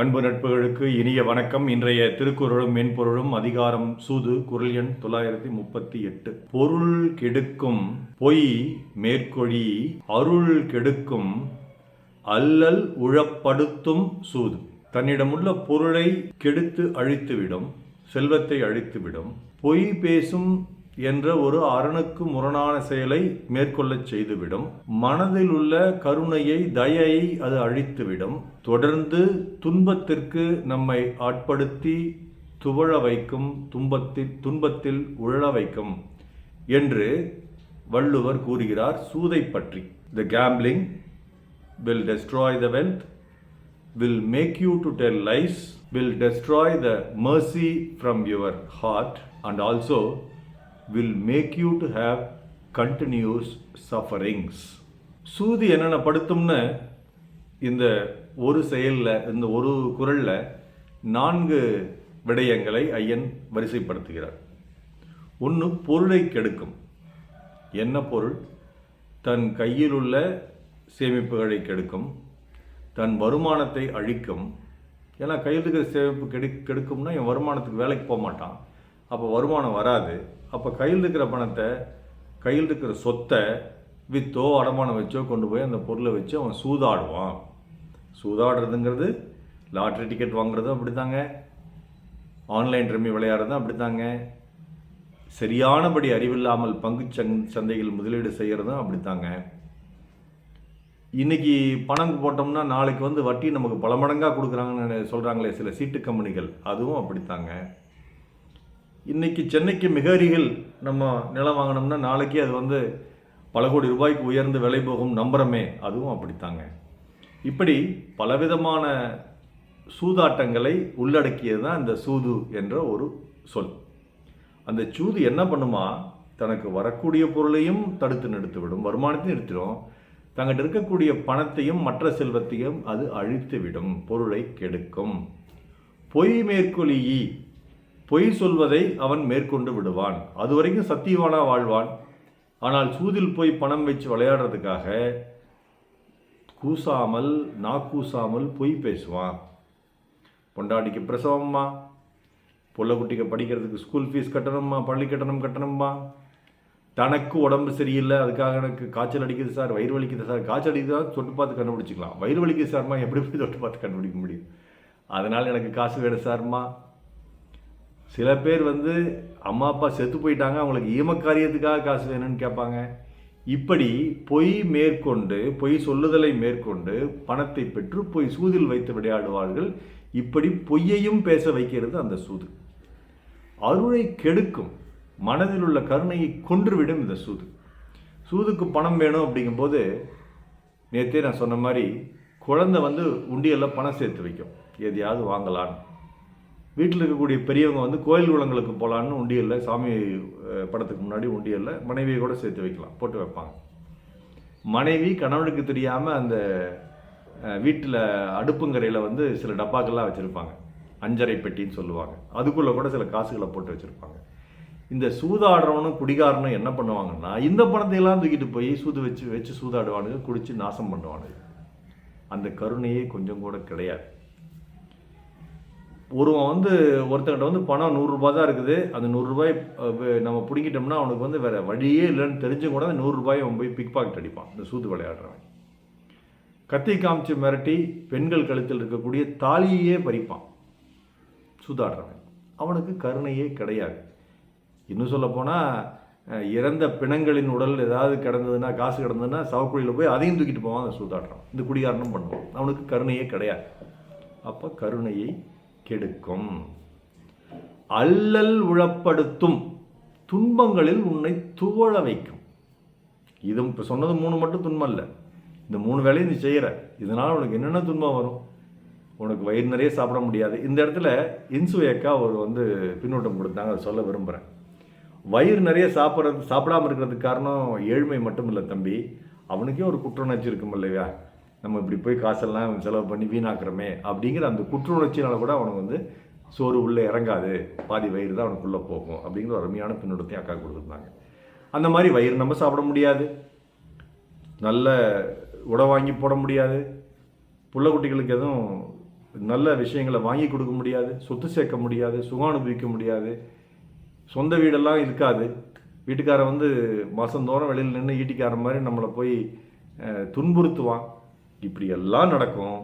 அன்பு நட்புகளுக்கு இனிய வணக்கம். இன்றைய திருக்குறளும் மென்பொருளும் அதிகாரம் சூது குரல் எண் தொள்ளாயிரத்தி முப்பத்தி எட்டு. பொருள் கெடுக்கும் பொய் மேற்கொழி அருள் கெடுக்கும் அல்லல் உழப்படுத்தும் சூது. தன்னிடமுள்ள பொருளை கெடுத்து அழித்துவிடும் செல்வத்தை அழித்துவிடும் பொய் பேசும் என்ற ஒரு அரணுக்கு முரணான செயலை மேற்கொள்ளச் செய்துவிடும். மனதில் உள்ள கருணையை தயையை அது அழித்துவிடும். தொடர்ந்து துன்பத்திற்கு நம்மை ஆட்படுத்தி துவழ வைக்கும் துன்பத்தில் துன்பத்தில் உழல வைக்கும் என்று வள்ளுவர் கூறுகிறார் சூதை பற்றி. The gambling will destroy the wealth will make you to tell lies, will destroy the mercy from your heart, and also will make you to have continuous sufferings சூதி என்னென்ன படுத்தும்னு இந்த ஒரு செயலில் இந்த ஒரு குரலில் நான்கு விடயங்களை ஐயன் வரிசைப்படுத்துகிறார். ஒன்று பொருளை கெடுக்கும். என்ன பொருள்? தன் கையில் உள்ள சேமிப்புகளை கெடுக்கும். தன் வருமானத்தை அழிக்கும். ஏன்னா கையில் இருக்கிற சேமிப்பு கெடு கெடுக்கும்னா என் வருமானத்துக்கு வேலைக்கு போக மாட்டான் அப்போ வருமானம் வராது. அப்போ கையில் இருக்கிற பணத்தை கையில் இருக்கிற சொத்தை வித்தோ அடமானம் வச்சோ கொண்டு போய் அந்த பொருளை வச்சு அவன் சூதாடுவான். சூதாடுறதுங்கிறது லாட்ரி டிக்கெட் வாங்குறதும் அப்படித்தாங்க. ஆன்லைன் ரம்மி விளையாடுறதும் அப்படித்தாங்க. சரியானபடி அறிவில்லாமல் பங்கு சந் சந்தைகள் முதலீடு செய்கிறதும் அப்படித்தாங்க. இன்னைக்கு பணம் போட்டோம்னா நாளைக்கு வந்து வட்டி நமக்கு பல மடங்காக கொடுக்குறாங்கன்னு சொல்கிறாங்களே சில சீட்டு கம்பெனிகள். அதுவும் அப்படித்தாங்க. இன்றைக்கி சென்னைக்கு மிக அருகில் நம்ம நிலம் வாங்கினோம்னா நாளைக்கு அது வந்து பல கோடி ரூபாய்க்கு உயர்ந்து விலை போகும் நம்புறமே. அதுவும் அப்படித்தாங்க. இப்படி பலவிதமான சூதாட்டங்களை உள்ளடக்கியது தான் இந்த சூது என்ற ஒரு சொல். அந்த சூது என்ன பண்ணுமா? தனக்கு வரக்கூடிய பொருளையும் தடுத்து நிறுத்திவிடும் வருமானத்தையும் நிறுத்திடும். தங்கிட்ட இருக்கக்கூடிய பணத்தையும் மற்ற செல்வத்தையும் அது அழித்துவிடும் பொருளை கெடுக்கும். பொய் மேற்கொலியி பொய் சொல்வதை அவன் மேற்கொண்டு விடுவான். அது வரைக்கும் சத்தியவானா வாழ்வான். ஆனால் சூதில் போய் பணம் வச்சு விளையாடுறதுக்காக கூசாமல் நாக்கூசாமல் பொய் பேசுவான். பொண்டாட்டிக்கு பிரசவம்மா. குட்டிக்கு படிக்கிறதுக்கு ஸ்கூல் ஃபீஸ் கட்டணும்மா பள்ளி கட்டணம் கட்டணும்மா. தனக்கு உடம்பு சரியில்லை அதுக்காக எனக்கு காய்ச்சல் அடிக்குது சார் வயிறு வலிக்குது சார். காய்ச்சல் அடிக்குதா தொட்டு பார்த்து கண்டுபிடிச்சிக்கலாம். வயிறு வலிக்குது சார்மா எப்படி போய் தொட்டு பார்த்து கண்டுபிடிக்க முடியும்? அதனால் எனக்கு காசு வேணும் சார்மா சில பேர் வந்து அம்மா அப்பா செத்து போயிட்டாங்க அவங்களுக்கு ஈமக்காரியத்துக்காக காசு வேணும்னு கேட்பாங்க. இப்படி பொய் மேற்கொண்டு பொய் சொல்லுதலை மேற்கொண்டு பணத்தை பெற்று பொய் சூதில் வைத்து விளையாடுவார்கள். இப்படி பொய்யையும் பேச வைக்கிறது அந்த சூது. அருளை கெடுக்கும் மனதில் உள்ள கருணையை கொன்றுவிடும் இந்த சூது. சூதுக்கு பணம் வேணும் அப்படிங்கும்போது நேற்றே நான் சொன்ன மாதிரி குழந்தை வந்து உண்டியலில் பணம் சேர்த்து வைக்கும். எதையாவது வாங்கலான்னு. வீட்டில் இருக்கக்கூடிய பெரியவங்க வந்து கோயில் குளங்களுக்கு போகலான்னு உண்டியலில் சாமி படத்துக்கு முன்னாடி உண்டியலில் மனைவியை கூட சேர்த்து வைக்கலாம் போட்டு வைப்பாங்க. மனைவி கணவனுக்கு தெரியாமல் அந்த வீட்டில் அடுப்புங்கரையில் வந்து சில டப்பாக்கள்லாம் வச்சுருப்பாங்க. அஞ்சரை பெட்டின்னு சொல்லுவாங்க. அதுக்குள்ளே கூட சில காசுகளை போட்டு வச்சுருப்பாங்க. இந்த சூதாடுறவனும் குடிகாரனும் என்ன பண்ணுவாங்கன்னா இந்த பணத்தையெல்லாம் தூக்கிட்டு போய் சூது வச்சு வச்சு சூதாடுவானுங்க குடித்து நாசம் பண்ணுவானுங்க. அந்த கருணையே கொஞ்சம் கூட கிடையாது. ஒருவன் வந்து ஒருத்தங்கிட்ட வந்து பணம் நூறுரூபா தான் இருக்குது. அந்த நூறுரூபாய் நம்ம பிடிக்கிட்டோம்னா அவனுக்கு வந்து வேறு வழியே இல்லைன்னு தெரிஞ்சும் கூட அந்த நூறுரூபாயை அவன் போய் பிக் பாக்கெட் அடிப்பான். இந்த சூது விளையாடுறவன். கத்தி காமிச்சு மிரட்டி பெண்கள் கழுத்தில் இருக்கக்கூடிய தாலியையே பறிப்பான். சூதாடுறவன். அவனுக்கு கருணையே கிடையாது. இன்னும் சொல்லப்போனால் இறந்த பிணங்களின் உடல் ஏதாவது கிடந்ததுன்னா காசு கிடந்ததுன்னா சவக்குழியில் போய் அதையும் தூக்கிட்டு போவான் அதை சூதாடுறான் இந்த குடிகாரனும் பண்ணுவான். அவனுக்கு கருணையே கிடையாது. அப்போ கருணையை கெடுக்கும். அல்லல் உழப்படுத்தும் துன்பங்களில் உன்னை துவழ வைக்கும். இது இப்போ சொன்னது மூணு மட்டும் துன்பம் இல்லை இந்த மூணு வேலையும் நீ செய்கிற இதனால் உனக்கு என்னென்ன துன்பம் வரும்? உனக்கு வயிறு நிறைய சாப்பிட முடியாது. இந்த இடத்துல இன்சுவேக்கா ஒரு வந்து பின்னூட்டம் கொடுத்தாங்க அதை சொல்ல விரும்புகிறேன் வயிறு நிறைய சாப்பிட்றது சாப்பிடாம இருக்கிறதுக்கு காரணம் ஏழ்மை மட்டும் இல்லை தம்பி. அவனுக்கே ஒரு குற்றுணர்ச்சி இருக்கும் இல்லையா? நம்ம இப்படி போய் காசெல்லாம் செலவு பண்ணி வீணாக்குறோமே அப்படிங்கிற அந்த குற்றுணர்ச்சினால கூட அவனுக்கு வந்து சோறு உள்ளே இறங்காது. பாதி வயிறு தான் அவனுக்குள்ளே போகும் அப்படிங்கிற ஒரு அருமையான பின்னோட்டத்தையும் அக்கா கொடுத்துருந்தாங்க. அந்த மாதிரி வயிறு நம்ம சாப்பிட முடியாது. நல்ல உடை வாங்கி போட முடியாது. புள்ள குட்டிகளுக்கு எதுவும் நல்ல விஷயங்களை வாங்கி கொடுக்க முடியாது. சொத்து சேர்க்க முடியாது. சுகம் அனுபவிக்க முடியாது. சொந்த வீடெல்லாம் இருக்காது. வீட்டுக்காரன் வந்து மாதந்தோறும் வெளியில் நின்று ஈட்டிக்கார மாதிரி நம்மளை போய் துன்புறுத்துவான். இப்படி எல்லாம் நடக்கும்.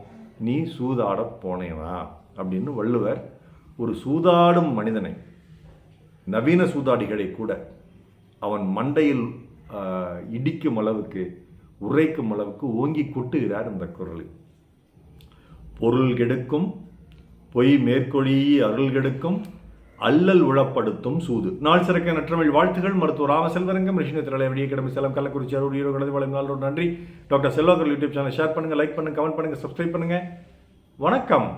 நீ சூதாட போனேனா அப்படின்னு வள்ளுவர் ஒரு சூதாடும் மனிதனை நவீன சூதாடிகளை கூட அவன் மண்டையில் இடிக்கும் அளவுக்கு உரைக்கும் அளவுக்கு ஓங்கி கொட்டுகிறார் இந்த குரலில் பொருள் கெடுக்கும் பொய் மேற்கொழி அருள் கெடுக்கும் அல்லல் உளப்படுத்தும் சூது. நாள் சிறக்க நற்றமிழ் வாழ்த்துகள். மருத்துவர் ராமசெல்வரங்கம் ரிஷின திரளை வெளியே கிடமை சேலம் கள்ளக்குறிச்சி அருள் ஈரோடு கலந்து நாளோடு நன்றி. Doctor Selvakkar YouTube channel share பண்ணுங்கள் லைக் பண்ணுங்கள் கமெண்ட் பண்ணுங்கள் சப்ஸ்கிரைப் பண்ணுங்கள் வணக்கம்.